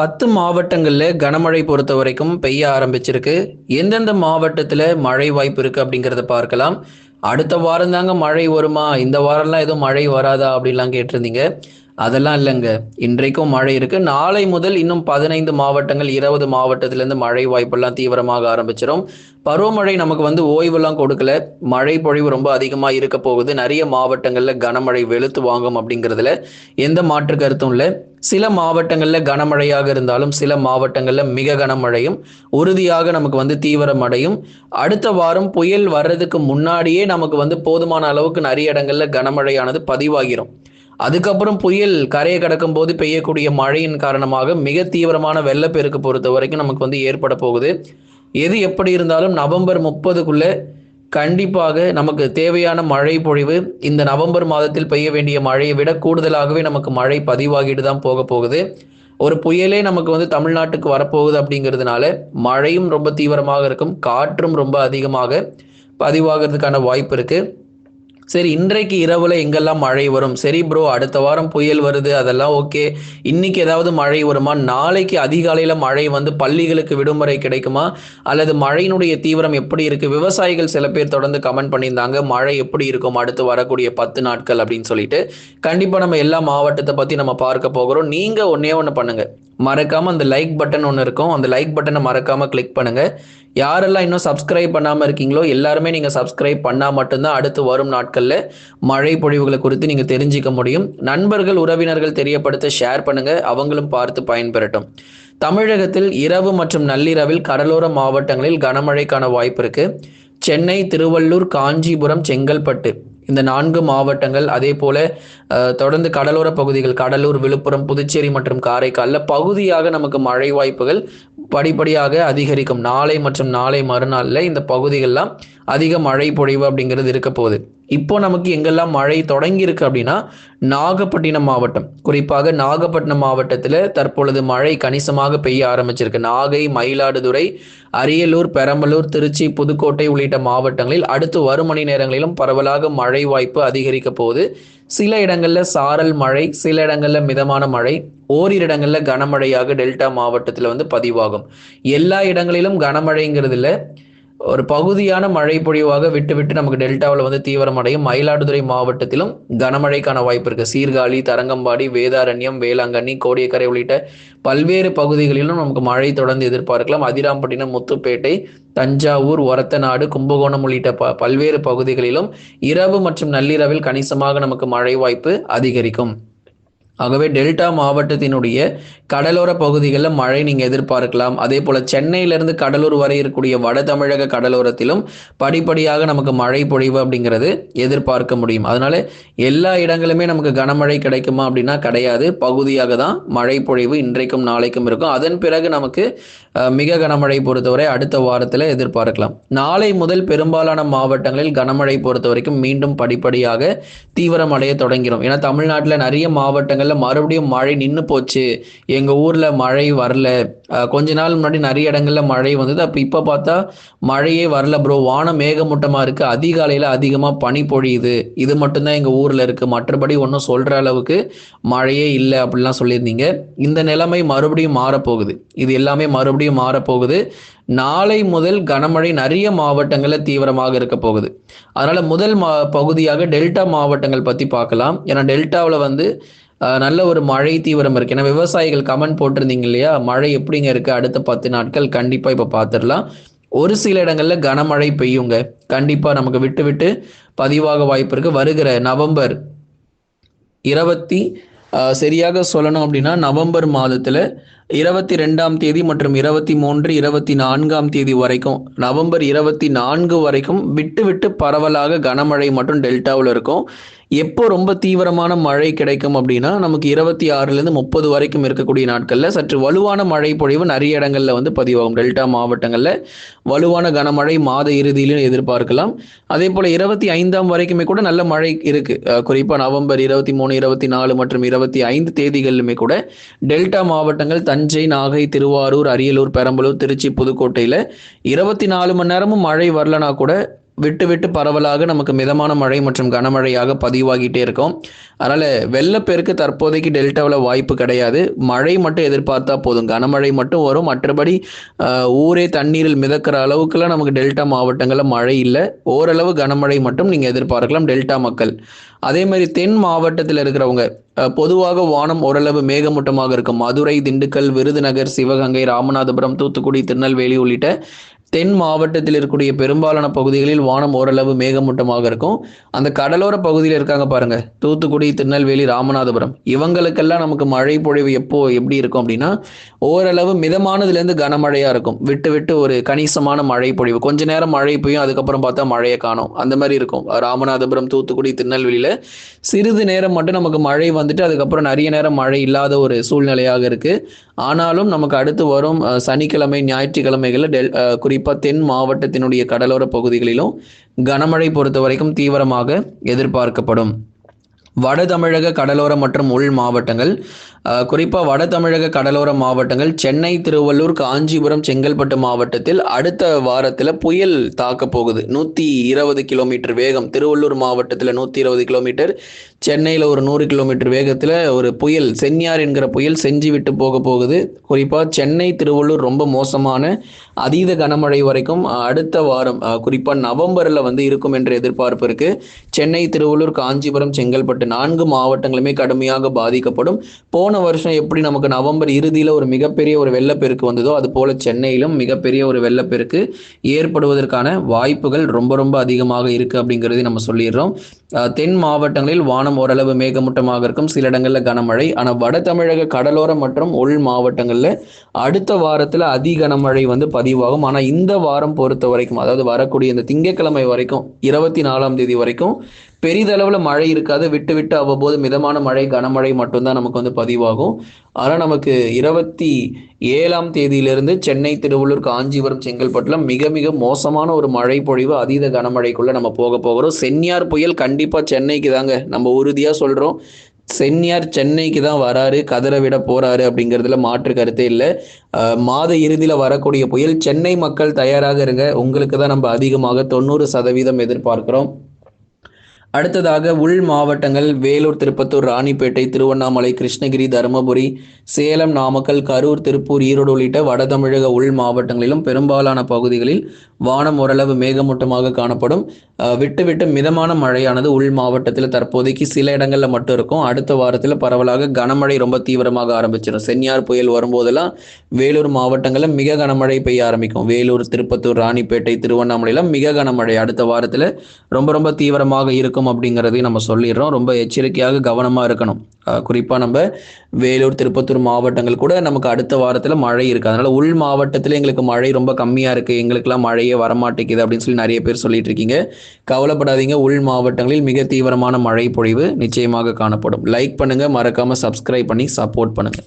பத்து மாவட்டங்களில் கனமழை பொறுத்த வரைக்கும் பெய்ய ஆரம்பிச்சிருக்கு. எந்தெந்த மாவட்டத்தில் மழை வாய்ப்பு இருக்குது அப்படிங்கிறத பார்க்கலாம். அடுத்த வாரம் தாங்க மழை வருமா? இந்த வாரம்லாம் எதுவும் மழை வராதா அப்படின்லாம் கேட்டிருந்தீங்க. அதெல்லாம் இல்லைங்க. இன்றைக்கும் மழை இருக்கு. நாளை முதல் இன்னும் பதினைந்து மாவட்டங்கள் இருபது மாவட்டத்திலேருந்து மழை வாய்ப்பெல்லாம் தீவிரமாக ஆரம்பிச்சிடும் பருவமழை நமக்கு வந்து ஓய்வெல்லாம் கொடுக்கல. மழை பொழிவு ரொம்ப அதிகமாக இருக்க போகுது. நிறைய மாவட்டங்களில் கனமழை வெளுத்து வாங்கும் அப்படிங்கிறதுல எந்த மாற்று கருத்தும் இல்லை. சில மாவட்டங்களில் கனமழையாக இருந்தாலும் சில மாவட்டங்களில் மிக கனமழையும் உறுதியாக நமக்கு வந்து தீவிரமடையும். அடுத்த வாரம் புயல் வர்றதுக்கு முன்னாடியே நமக்கு வந்து போதுமான அளவுக்கு நிறைய இடங்களில் கனமழையானது பதிவாகிரும். அதுக்கப்புறம் புயல் கரையை கடக்கும் போது பெய்யக்கூடிய மழையின் காரணமாக மிக தீவிரமான வெள்ளப்பெருக்கு பொறுத்த வரைக்கும் நமக்கு வந்து ஏற்பட போகுது. எது எப்படி இருந்தாலும் நவம்பர் முப்பதுக்குள்ள கண்டிப்பாக நமக்கு தேவையான மழை பொழிவு இந்த நவம்பர் மாதத்தில் பெய்ய வேண்டிய மழையை விட கூடுதலாகவே நமக்கு மழை பதிவாகிட்டு தான் போக போகுது. ஒரு புயலே நமக்கு வந்து தமிழ்நாட்டுக்கு வரப்போகுது அப்படிங்கிறதுனால மழையும் ரொம்ப தீவிரமாக இருக்கும் காற்றும் ரொம்ப அதிகமாக பதிவாகிறதுக்கான வாய்ப்பு இருக்குது சரி இன்றைக்கு இரவுல எங்கெல்லாம் மழை வரும்? சரி ப்ரோ அடுத்த வாரம் புயல் வருது அதெல்லாம் ஓகே இன்னைக்கு ஏதாவது மழை வருமா? நாளைக்கு அதிகாலையில மழை வந்து பள்ளிகளுக்கு விடுமுறை கிடைக்குமா? அல்லது மழையினுடைய தீவிரம் எப்படி இருக்கு? விவசாயிகள் சில பேர் தொடர்ந்து கமெண்ட் பண்ணியிருந்தாங்க மழை எப்படி இருக்கும்? அடுத்து வரக்கூடிய பத்து நாட்கள் அப்படின்னு சொல்லிட்டு. கண்டிப்பா நம்ம எல்லா மாவட்டத்தை பத்தி நம்ம பார்க்க போகிறோம். நீங்க ஒன்னே ஒன்று பண்ணுங்க. மறக்காம அந்த லைக் பட்டன் ஒன்று இருக்கும். அந்த லைக் பட்டனை மறக்காம கிளிக் பண்ணுங்க. யாரெல்லாம் இன்னும் சப்ஸ்கிரைப் பண்ணாம இருக்கீங்களோ எல்லாருமே நீங்க சப்ஸ்கிரைப் பண்ணா மட்டும்தான் அடுத்து வரும் நாட்கள்ல மழை பொழிவுகளை குறித்து நீங்க தெரிஞ்சுக்க முடியும். நண்பர்கள் உறவினர்கள் தெரியப்படுத்த ஷேர் பண்ணுங்க. அவங்களும் பார்த்து பயன்பெறட்டும். தமிழகத்தில் இரவு மற்றும் நள்ளிரவில் கடலோர மாவட்டங்களில் கனமழைக்கான வாய்ப்பு இருக்கு. சென்னை திருவள்ளூர் காஞ்சிபுரம் செங்கல்பட்டு இந்த நான்கு மாவட்டங்கள் அதே போல தொடர்ந்து கடலோர பகுதிகள் கடலூர் விழுப்புரம் புதுச்சேரி மற்றும் காரைக்காலில் பகுதியாக நமக்கு மழை வாய்ப்புகள் படிப்படியாக அதிகரிக்கும். நாளை மற்றும் நாளை மறுநாளில் இந்த பகுதிகள்லாம் அதிக மழை பொழிவு அப்படிங்கிறது இருக்க போகுது. இப்போ நமக்கு எங்கெல்லாம் மழை தொடங்கி இருக்கு அப்படின்னா நாகப்பட்டினம் மாவட்டம். குறிப்பாக நாகப்பட்டினம் மாவட்டத்தில் தற்பொழுது மழை கணிசமாக பெய்ய ஆரம்பிச்சிருக்கு. நாகை மயிலாடுதுறை அரியலூர் பெரம்பலூர் திருச்சி புதுக்கோட்டை உள்ளிட்ட மாவட்டங்களில் அடுத்து வரும் மணி நேரங்களிலும் பரவலாக மழை வாய்ப்பு அதிகரிக்க போகுது. சில இடங்களில் சாரல் மழை சில இடங்களில் மிதமான மழை ஓரிரு இடங்களில் கனமழையாக டெல்டா மாவட்டத்தில் வந்து பதிவாகும். எல்லா இடங்களிலும் கனமழைங்கிறது இல்லை ஒரு பகுதியான மழை பொழிவாக விட்டு விட்டு நமக்கு டெல்டாவில் வந்து தீவிரமடையும் மயிலாடுதுறை மாவட்டத்திலும் கனமழைக்கான வாய்ப்பு இருக்கு. சீர்காழி தரங்கம்பாடி வேதாரண்யம் வேளாங்கண்ணி கோடியக்கரை உள்ளிட்ட பல்வேறு பகுதிகளிலும் நமக்கு மழை தொடர்ந்து எதிர்பார்க்கலாம். அதிராம்பட்டினம் முத்துப்பேட்டை தஞ்சாவூர் ஒரத்தநாடு கும்பகோணம் உள்ளிட்ட ப பல்வேறு பகுதிகளிலும் இரவு மற்றும் நள்ளிரவில் கணிசமாக நமக்கு மழை வாய்ப்பு அதிகரிக்கும். ஆகவே டெல்டா மாவட்டத்தினுடைய கடலோர பகுதிகளில் மழை நீங்கள் எதிர்பார்க்கலாம். அதே போல் சென்னையிலிருந்து கடலூர் வரை இருக்கக்கூடிய வட தமிழக கடலோரத்திலும் படிப்படியாக நமக்கு மழை பொழிவு அப்படிங்கிறது எதிர்பார்க்க முடியும். அதனால எல்லா இடங்களுமே நமக்கு கனமழை கிடைக்குமா அப்படின்னா கிடையாது. பகுதியாக தான் மழை பொழிவு இன்றைக்கும் நாளைக்கும் இருக்கும். அதன் பிறகு நமக்கு மிக கனமழை பொறுத்தவரை அடுத்த வாரத்தில் எதிர்பார்க்கலாம். நாளை முதல் பெரும்பாலான மாவட்டங்களில் கனமழை பொறுத்த வரைக்கும் மீண்டும் படிப்படியாக தீவிரமடைய தொடங்கிடும் ஏன்னா தமிழ்நாட்டில் நிறைய மாவட்டங்கள் மாவட்டங்களில் மறுபடியும் மழை நின்று போச்சு. எங்கள் ஊரில் மழை வரல. கொஞ்ச நாள் முன்னாடி நிறைய இடங்கள்ல மழை வந்தது. அப்போ இப்போ பார்த்தா மழையே வரல ப்ரோ வானம் மேகமூட்டமாக இருக்குது அதிகாலையில் அதிகமாக பனி பொழியுது. இது மட்டும்தான் எங்கள் ஊரில் இருக்குது மற்றபடி ஒன்றும் சொல்கிற அளவுக்கு மழையே இல்லை அப்படிலாம் சொல்லியிருந்தீங்க. இந்த நிலைமை மறுபடியும் மாறப்போகுது. இது எல்லாமே மறுபடியும் மாறப்போகுது. நாளை முதல் கனமழை நிறைய மாவட்டங்களில் தீவிரமாக இருக்க போகுது. அதனால முதல் மா பகுதியாக டெல்டா மாவட்டங்கள் பற்றி பார்க்கலாம். ஏன்னா டெல்டாவில் வந்து நல்ல ஒரு மழை தீவிரம் இருக்கு. ஏன்னா விவசாயிகள் கமெண்ட் போட்டிருந்தீங்க இல்லையா? மழை எப்படிங்க இருக்கு? அடுத்த பத்து நாட்கள் கண்டிப்பாக இப்போ பாத்துடலாம். ஒரு சில இடங்கள்ல கனமழை பெய்யுங்க. கண்டிப்பா நமக்கு விட்டு விட்டு பதிவாக வாய்ப்பு இருக்கு. வருகிற நவம்பர் இருபத்தி சரியாக சொல்லணும் அப்படின்னா நவம்பர் மாதத்துல இருபத்தி ரெண்டாம் தேதி மற்றும் இருபத்தி மூன்று இருபத்தி நான்காம் தேதி வரைக்கும் நவம்பர் இருபத்தி நான்கு வரைக்கும் விட்டு விட்டு பரவலாக கனமழை மற்றும் டெல்டாவில் இருக்கும். எப்போ ரொம்ப தீவிரமான மழை கிடைக்கும் அப்படின்னா நமக்கு இருபத்தி ஆறுலேருந்து முப்பது வரைக்கும் இருக்கக்கூடிய நாட்களில் சற்று வலுவான மழை பொழிவு நிறைய இடங்களில் வந்து பதிவாகும். டெல்டா மாவட்டங்களில் வலுவான கனமழை மாத இறுதியிலும் எதிர்பார்க்கலாம். அதே போல் இருபத்தி ஐந்தாம் வரைக்குமே கூட நல்ல மழை இருக்கு. குறிப்பாக நவம்பர் இருபத்தி மூணு இருபத்தி நாலு மற்றும் இருபத்தி ஐந்து தேதிகளிலுமே கூட டெல்டா மாவட்டங்கள் தஞ்சை நாகை திருவாரூர் அரியலூர் பெரம்பலூர் திருச்சி புதுக்கோட்டையில இருபத்தி நாலு மணி நேரமும் மழை வரலனா கூட விட்டு விட்டு பரவலாக நமக்கு மிதமான மழை மற்றும் கனமழையாக பதிவாகிட்டே இருக்கும். அதனால் வெள்ளப்பெருக்கு தற்போதைக்கு டெல்டாவில் வாய்ப்பு கிடையாது. மழை மட்டும் எதிர்பார்த்தா போதும். கனமழை மட்டும் வரும். மற்றபடி ஊரே தண்ணீரில் மிதக்கிற அளவுக்குலாம் நமக்கு டெல்டா மாவட்டங்களில் மழை இல்லை. ஓரளவு கனமழை மட்டும் நீங்கள் எதிர்பார்க்கலாம் டெல்டா மக்கள். அதே மாதிரி தென் மாவட்டத்தில் இருக்கிறவங்க பொதுவாக வானம் ஓரளவு மேகமூட்டமாக இருக்கும். மதுரை திண்டுக்கல் விருதுநகர் சிவகங்கை ராமநாதபுரம் தூத்துக்குடி திருநெல்வேலி உள்ளிட்ட தென் மாவட்டத்தில் இருக்கக்கூடிய பெரும்பாலான பகுதிகளில் வானம் ஓரளவு மேகமூட்டமாக இருக்கும். அந்த கடலோர பகுதியில் இருக்காங்க பாருங்க. தூத்துக்குடி திருநெல்வேலி ராமநாதபுரம். இவங்களுக்கெல்லாம் நமக்கு மழை பொழிவு எப்போ எப்படி இருக்கும் அப்படின்னா ஓரளவு மிதமானதுலேருந்து கனமழையா இருக்கும். விட்டு விட்டு ஒரு கணிசமான மழை பொழிவு. கொஞ்ச நேரம் மழை பெய்யும் அதுக்கப்புறம் பார்த்தா மழையை காணும். அந்த மாதிரி இருக்கும். ராமநாதபுரம் தூத்துக்குடி திருநெல்வேலியில சிறிது நேரம் மட்டும் நமக்கு மழை வந்துட்டு அதுக்கப்புறம் நிறைய நேரம் மழை இல்லாத ஒரு சூழ்நிலையாக இருக்கு. ஆனாலும் நமக்கு அடுத்து வரும் சனிக்கிழமை ஞாயிற்றுக்கிழமைகளில் டெல் குறிப்பாக தென் மாவட்டத்தினுடைய கடலோர பகுதிகளிலும் கனமழை பொறுத்த வரைக்கும் தீவிரமாக எதிர்பார்க்கப்படும். வட தமிழக கடலோர மற்றும் உள் மாவட்டங்கள் குறிப்பாக வட தமிழக கடலோர மாவட்டங்கள் சென்னை திருவள்ளூர் காஞ்சிபுரம் செங்கல்பட்டு மாவட்டத்தில் அடுத்த வாரத்தில் புயல் தாக்க போகுது. நூற்றி இருபது கிலோமீட்டர் வேகம் திருவள்ளூர் மாவட்டத்தில் நூற்றி இருபது கிலோமீட்டர் சென்னையில் ஒரு நூறு கிலோமீட்டர் வேகத்தில் ஒரு புயல் சென்னியார் என்கிற புயல் செஞ்சு விட்டு போக போகுது. குறிப்பாக சென்னை திருவள்ளூர் ரொம்ப மோசமான அதீத கனமழை வரைக்கும் அடுத்த வாரம் குறிப்பாக நவம்பரில் வந்து இருக்கும் என்ற எதிர்பார்ப்பு இருக்கு. சென்னை திருவள்ளூர் காஞ்சிபுரம் செங்கல்பட்டு நான்கு மாவட்டங்களுமே கடுமையாக பாதிக்கப்படும். போன வருஷம் எப்படி நமக்கு நவம்பர் இறுதியில் ஒரு மிகப்பெரிய ஒரு வெள்ளப்பெருக்கு வந்ததோ அது போல சென்னையிலும் மிகப்பெரிய ஒரு வெள்ளப்பெருக்கு ஏற்படுவதற்கான வாய்ப்புகள் ரொம்ப ரொம்ப அதிகமாக இருக்கு அப்படிங்கிறதை நம்ம சொல்லிடுறோம். தென் மாவட்டங்களில் வானம் ஓரளவு மேகமூட்டமாக இருக்கும். சில இடங்களில் கனமழை. ஆனால் வட தமிழக கடலோரம் மற்றும் உள் மாவட்டங்களில் அடுத்த வாரத்தில் அதி கனமழை வந்து பதிவாகும். ஆனால் இந்த வாரம் பொறுத்த வரைக்கும் அதாவது வரக்கூடிய இந்த திங்கட்கிழமை வரைக்கும் இருபத்தி நாலாம் தேதி வரைக்கும் பெரிதளவில் மழை இருக்காது. விட்டு விட்டு அவ்வப்போது மிதமான மழை கனமழை மட்டும்தான் நமக்கு வந்து பதிவாகும். ஆனால் நமக்கு இருபத்தி ஏழாம் தேதியிலிருந்து சென்னை திருவள்ளூர் காஞ்சிபுரம் செங்கல்பட்டுல மிக மிக மோசமான ஒரு மழை பொழிவு அதீத கனமழைக்குள்ள நம்ம போக போகிறோம். சென்னியார் புயல் கண்டிப்பாக சென்னைக்கு தாங்க நம்ம உறுதியாக சொல்கிறோம் சென்னியார் சென்னைக்கு தான் வராரு கதரை விட போறாரு அப்படிங்கிறதுல மாற்று கருத்தே இல்லை. மாத இறுதியில் வரக்கூடிய புயல் சென்னை மக்கள் தயாராக இருங்க. உங்களுக்கு தான் நம்ம அதிகமாக தொண்ணூறு சதவீதம் எதிர்பார்க்கிறோம். அடுத்ததாக உள் மாவட்டங்கள் வேலூர் திருப்பத்தூர் ராணிப்பேட்டை திருவண்ணாமலை கிருஷ்ணகிரி தருமபுரி சேலம் நாமக்கல் கரூர் திருப்பூர் ஈரோடு உள்ளிட்ட வட தமிழக உள் மாவட்டங்களிலும் பெரும்பாலான பகுதிகளில் வானம் ஓரளவு மேகமூட்டமாக காணப்படும். விட்டு விட்டு மிதமான மழையானது உள் மாவட்டத்தில் தற்போதைக்கு சில இடங்களில் மட்டும் இருக்கும். அடுத்த வாரத்தில் பரவலாக கனமழை ரொம்ப தீவிரமாக ஆரம்பிச்சிடும் சென்னியார் புயல் வரும்போதெல்லாம் வேலூர் மாவட்டங்களில் மிக கனமழை பெய்ய ஆரம்பிக்கும். வேலூர் திருப்பத்தூர் ராணிப்பேட்டை திருவண்ணாமலையில மிக கனமழை. அடுத்த வாரத்தில் ரொம்ப ரொம்ப தீவிரமாக இருக்கும். அப்படிங்கிறதையும் நம்ம சொல்லிடுறோம். ரொம்ப எச்சரிக்கையாக கவனமாக இருக்கணும். குறிப்பாக நம்ம வேலூர் திருப்பத்தூர் மாவட்டங்கள் கூட நமக்கு அடுத்த வாரத்தில் மழை இருக்குது அதனால உள் மாவட்டத்தில் எங்களுக்கு மழை ரொம்ப கம்மியாக இருக்குது எங்களுக்கெல்லாம் மழையே வரமாட்டேங்குது அப்படின்னு சொல்லி நிறைய பேர் சொல்லிட்டு இருக்கீங்க. கவலைப்படாதீங்க. உள் மாவட்டங்களில் மிக தீவிரமான மழை பொழிவு நிச்சயமாக காணப்படும். லைக் பண்ணுங்கள் மறக்காமல் சப்ஸ்கிரைப் பண்ணி சப்போர்ட் பண்ணுங்கள்